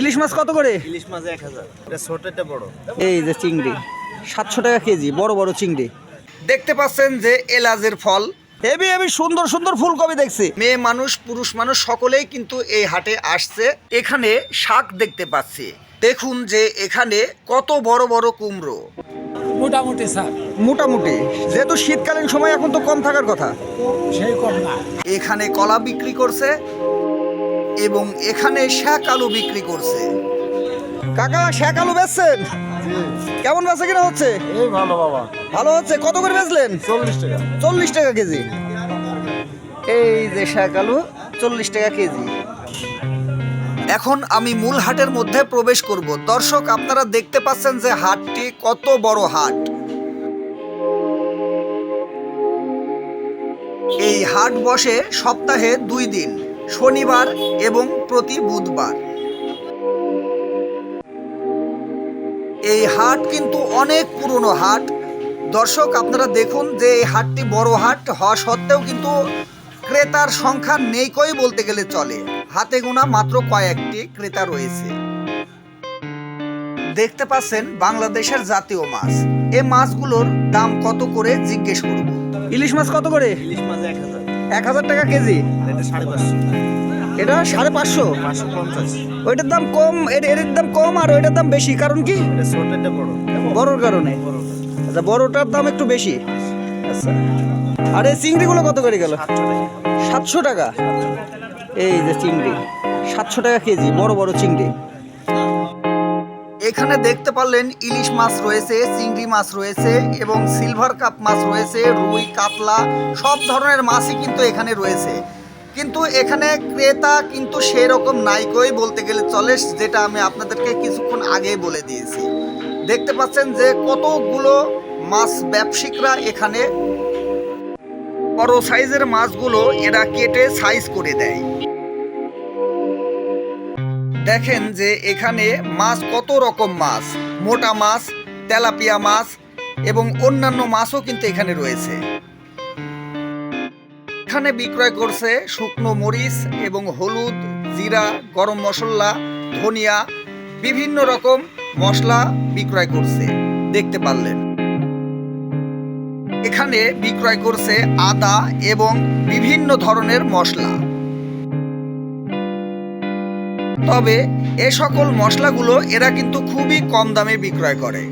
ইলিশ মাছ কত করে? ইলিশ মাছ এক হাজার। এটা ছোট এটা বড়। এই যে চিংড়ি। সাতশো টাকা কেজি বড় বড় চিংড়ি। দেখতে পাচ্ছেন যে এলাজের ফল। হেবি হেবি সুন্দর সুন্দর ফুলকপি দেখছি। মেয়ে মানুষ পুরুষ মানুষ সকলেই কিন্তু এই হাটে আসছে। এখানে শাক দেখতে পাচ্ছি। দেখুন যে এখানে কত বড় বড় কুমড়ো। মোটামুটি স্যার। মোটামুটি। যেহেতু শীতকালীন সময় এখন তো কম থাকার কথা। সেই কম না। এখানে কলা বিক্রি করছে। এবং এখানে শাক আলু বিক্রি করছে। কাকা শাক আলু বেচছেন? কেমন বেচা কিনা হচ্ছে? এই ভালো বাবা। ভালো হচ্ছে? কত করে বেচলেন? চল্লিশ টাকা। চল্লিশ টাকা কেজি। এই যে শাক আলু চল্লিশ টাকা কেজি। এখন আমি মূল হাটের মধ্যে প্রবেশ করব। দর্শক আপনারা দেখতে পাচ্ছেন যে হাটটি কত বড় হাট। এই হাট বসে সপ্তাহে দুই দিন। শনিবার এবং প্রতি বুধবার। এই হাট কিন্তু অনেক পুরনো হাট। দর্শক আপনারা দেখুন যে এই হাটটি বড় হাট হওয়া সত্ত্বেও কিন্তু ক্রেতার সংখ্যা নেই কই বলতে গেলে চলে। হাতে গোনা মাত্র কয়েকটি ক্রেতা রয়েছে। দেখতে পাচ্ছেন বাংলাদেশের জাতীয় মাছ। এই মাছগুলোর দাম কত করে জিজ্ঞেস করব। ইলিশ মাছ কত করে? ইলিশ মাছ এক হাজার। এক হাজার টাকা কেজি। এটা সাড়ে পাঁচশো। ওইটার দাম কম এর এর দাম কম আর ওইটার দাম বেশি। কারণ কি? বড়োর কারণে। আচ্ছা বড়টার দাম একটু বেশি। আচ্ছা। আর এই চিংড়িগুলো কত করে গেল? সাতশো টাকা? এই যে চিংড়ি সাতশো টাকা কেজি বড় বড় চিংড়ি। এখানে দেখতে পারলেন ইলিশ মাছ রয়েছে, চিংড়ি মাছ রয়েছে এবং সিলভার কাপ মাছ রয়েছে, রুই, কাতলা, সব ধরনের মাছই কিন্তু এখানে রয়েছে। কিন্তু এখানে ক্রেতা কিন্তু সেই রকম নাইকই বলতে গেলে চলে, যেটা আমি আপনাদেরকে কিছুক্ষণ আগেই বলে দিয়েছি। দেখতে পাচ্ছেন যে কতগুলো মাছ ব্যবসায়িকরা এখানে বড় সাইজের মাছগুলো এরা কেটে সাইজ করে দেয়। দেখেন যে এখানে মাছ কত রকম মাছ। মোটা মাছ, তেলাপিয়া মাছ এবং অন্যান্য মাছও কিন্তু এখানে রয়েছে। এখানে বিক্রয় করছে শুকনো মরিচ এবং হলুদ, জিরা, গরম মশলা, ধনিয়া, বিভিন্ন রকম মশলা বিক্রয় করছে। দেখতে পারলেন। এখানে বিক্রয় করছে আদা এবং বিভিন্ন ধরনের মশলা। তবে এ সকল মশলাগুলো এরা কিন্তু খুবই কম দামে বিক্রয় করে।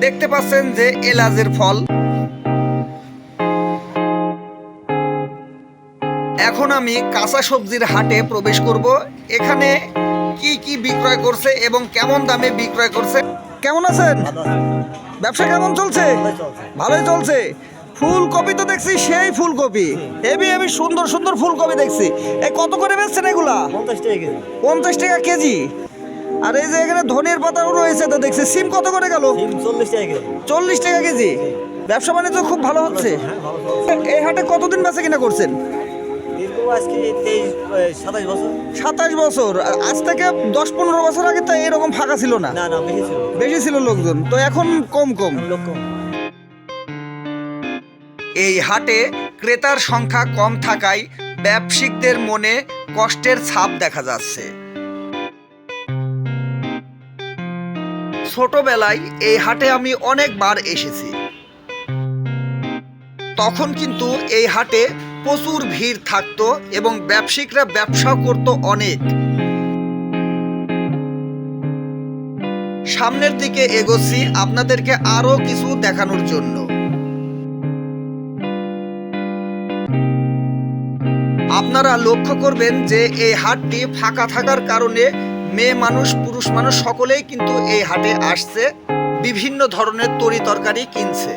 দেখতে পাচ্ছেন যে এলাজের ফল। এখন আমি কাঁচা সবজির হাটে প্রবেশ করব। এখানে কি কি বিক্রয় করছে এবং কেমন দামে বিক্রয় করছে? কেমন আছেন? ব্যবসা কেমন চলছে। ভালোই চলছে। ফুলকপি তো দেখছি সেই ফুলকপি। হেবি হেবি সুন্দর সুন্দর ফুলকপি দেখছি। এই কত করে বেচছেন এগুলা? পঞ্চাশ টাকা কেজি। পঞ্চাশ টাকা কেজি? আর এই যে এখানে ধনের পাতাও রয়েছে তো দেখছি। সিম কত করে গেল? চল্লিশ টাকা কেজি। চল্লিশ টাকা কেজি? ব্যবসা বাণিজ্য খুব ভালো হচ্ছে। এই হাটে কতদিন বেচা কিনা করছেন? সাতাশ বছর। আজ থেকে দশ পনেরো বছর আগে তো এরকম ফাঁকা ছিল না। বেশি ছিল লোকজন। তো এখন কম কম। লোক কম। এই হাটে ক্রেতার সংখ্যা কম থাকায় ব্যবসায়িকদের মনে কষ্টের ছাপ দেখা যাচ্ছে। ছোটবেলায় এই হাটে আমি অনেকবার এসেছি। তখন কিন্তু এই হাটে প্রচুর ভিড় থাকতো এবং ব্যবসায়িকরা ব্যবসাও করতো অনেক। সামনের দিকে এগোচ্ছি আপনাদেরকে আরও কিছু দেখানোর জন্য। আপনারা লক্ষ্য করবেন যে এই হাটটি ফাঁকা থাকার কারণে মেয়ে মানুষ, পুরুষ মানুষ সকলেই কিন্তু এই হাটে আসছে। বিভিন্ন ধরনের তরি তরকারি কিনছে।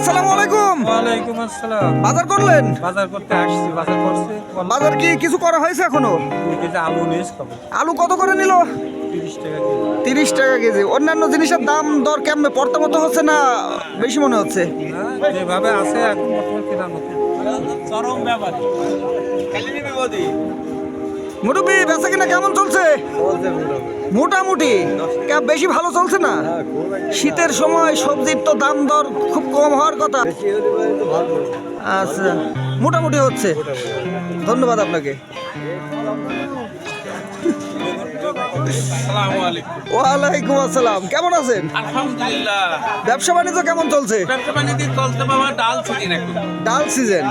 আসসালামু আলাইকুম। ওয়ালাইকুম আসসালাম। বাজার করলেন? বাজার করতে আসছি বাজার করছে। বাজার কি কিছু করা হয়েছে এখনও? আলু নিয়ে আলু কত করে নিল? তিরিশ টাকা কেজি। তিরিশ টাকা কেজি। অন্যান্য জিনিসের দাম দর কেমনে? পড়তে মতো হচ্ছে না বেশি মনে হচ্ছে। যেভাবে আছে এখন চরম ব্যাপার। মুরব্বী বেচা কিনা কেমন চলছে? মোটামুটি। বেশি ভালো চলছে না? শীতের সময় সবজির তো দাম দর খুব কম হওয়ার কথা। আচ্ছা মোটামুটি হচ্ছে। ধন্যবাদ আপনাকে। ওয়ালাইকুম আসসালাম। কেমন আছেন? আলহামদুলিল্লাহ। ব্যবসা বাণিজ্য কেমন চলছে? ব্যবসা বাণিজ্য চলছে বাবা ডাল সিজন এখন ডাল সিজন?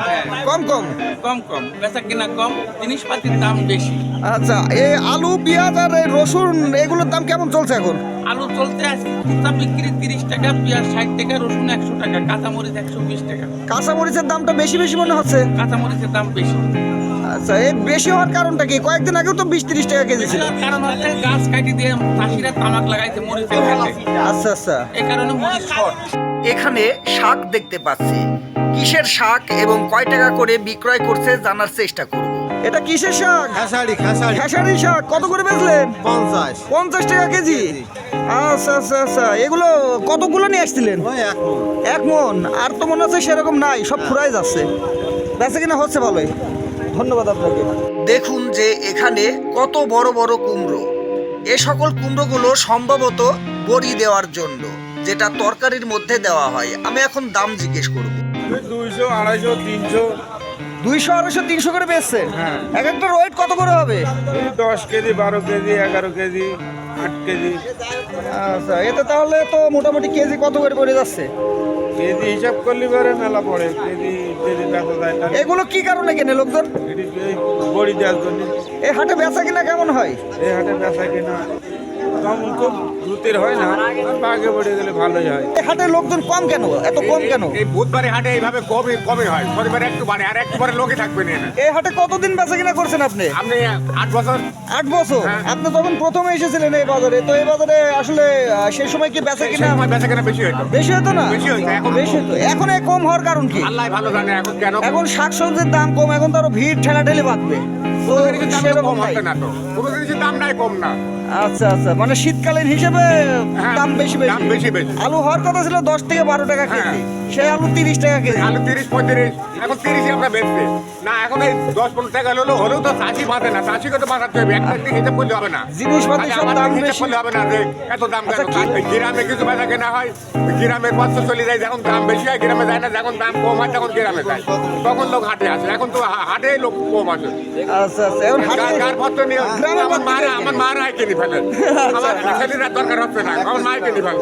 কম কম? কম কম। বেচা কিনা কম জিনিসপাতির দাম বেশি। আচ্ছা এই আলু পেঁয়াজ আর এই রসুন এগুলোর দাম কেমন চলছে এখন? আলু চলতে আজকে খুচরা বিক্রি তিরিশ টাকা পেঁয়াজ ষাট টাকা রসুন একশো টাকা কাঁচামরিচ একশো বিশ টাকা। কাঁচামরিচের দামটা বেশি বেশি মনে হচ্ছে? কাঁচামরিচের দাম বেশি। আচ্ছা এই বেশি হওয়ার কারণটা কি? কয়েকদিন আগেও তো বিশ তিরিশ টাকা কেজি ছিল। কারণ হচ্ছে গাছ কাটি দিয়ে চাষিরা তামাক লাগাইছে মরিচের আচ্ছা আচ্ছা। এই কারণে মরিচ শর্ট। এখানে শাক দেখতে পাচ্ছি। কিসের শাক এবং কয় টাকা করে বিক্রয় করছে জানার চেষ্টা করব। এটা কিসের শাক? খেসারি খেসারি খেসারি শাক। কত করে বেচলেন? পঞ্চাশ। পঞ্চাশ টাকা কেজি। আচ্ছা আচ্ছা আচ্ছা। এগুলো কতগুলো নিয়ে আসছিলেন? এক মন। আর তো মনে হচ্ছে সেরকম নাই সব ফুরাই যাচ্ছে। বেচে কিনা হচ্ছে ভালোই। ধন্যবাদ আপনাকে। দেখুন যে এখানে কত বড় বড় কুমড়ো। এ সকল কুমড়োগুলো সম্ভবত বড়ি দেওয়ার জন্য যেটা তরকারির মধ্যে দেওয়া হয়। আমি এখন দাম জিজ্ঞেস করব। দুইশো আড়াইশো তিনশো। দুইশো আড়াইশো তিনশো করে বেচছেন? হ্যাঁ। এক একটা ওয়েট কত করে হবে? দশ কেজি বারো কেজি এগারো কেজি। আট কেজি। আচ্ছা এতে তাহলে তো মোটামুটি কেজি কত করে পড়ে যাচ্ছে? কেজি হিসাব করলে পরে মেলা পড়ে কেজি কেজি বেচা যায় না এগুলো কি কারণে কেনে লোকজন? এটি বড়ি দেওয়ার জন্য। এই হাটে বেচা কিনা কেমন হয়? এই হাটে বেচা কিনা তেমন খুব দ্রুতের হয় না আগে বড়ে গেলে ভালোই হয়। এই হাটে লোকজন কম কেন? এত কম কেন? এই বুধবারে হাটে এইভাবে কমই কমই হয়। শনিবারে একটু বাড়ে আর একটু পরে লোকে থাকবে না এই হাটে কতদিন বেচা কিনা করছেন আপনি? আপনি আট বছর। আট বছর? হ্যাঁ। আপনি যখন প্রথমে এসেছিলেন এই বাজারে তো এই বাজারে আসলে সেই সময় কি বেচা কিনা বেচা কেনা বেশি হতো বেশি হতো না? বেশি হতো, এখন বেশি হতো এখন কম হওয়ার কারণ কি? আল্লাহ ভালো জানে এখন কেন এখন শাকসবজির দাম কম এখন তো আরও ভিড় ঠেলাঠেলি বাঁধবে তো কোনো জিনিসের দাম কম। হচ্ছে না তো। কোনো জিনিসের দাম নাই কম না। আচ্ছা আচ্ছা। মানে শীতকালীন হিসেবে হ্যাঁ, দাম বেশি বেশি। দাম বেশি বেশি। আলু হওয়ার কথা ছিল দশ থেকে বারো টাকা কেজি। হ্যাঁ। সেই আলু তিরিশ টাকা কেজি। আলু তিরিশ পঁয়ত্রিশ। এখন তিরিশই আমরা বেচছে। না এখন এই দশ পনেরো টাকা হলো হলেও তো চাষি বাঁধে না চাষিকে তো বাঁধাতে হবে। একটা দিক হিসাব করলে হবে না। জিনিসপাতি খালি সব দাম বেশি। করলে হবে না যে এত দাম কেন? আচ্ছা, গ্রামে কিছু বেচা কেনা হয় গ্রামের পাঁচশো চলে যায় যখন দাম বেশি হয় গ্রামে যায় না যখন দাম কম হয় তখন গ্রামে যায়। তখন লোক হাটে আসে এখন তো হাটে লোক কম আছে আচ্ছা আচ্ছা এখন হাটে গার- পত্র নিয়ে আমার মারা আমার মারা কিনে ফেলে। আমার ছেলেরা দরকার হচ্ছে না আমার মায় কিনে ফেলে।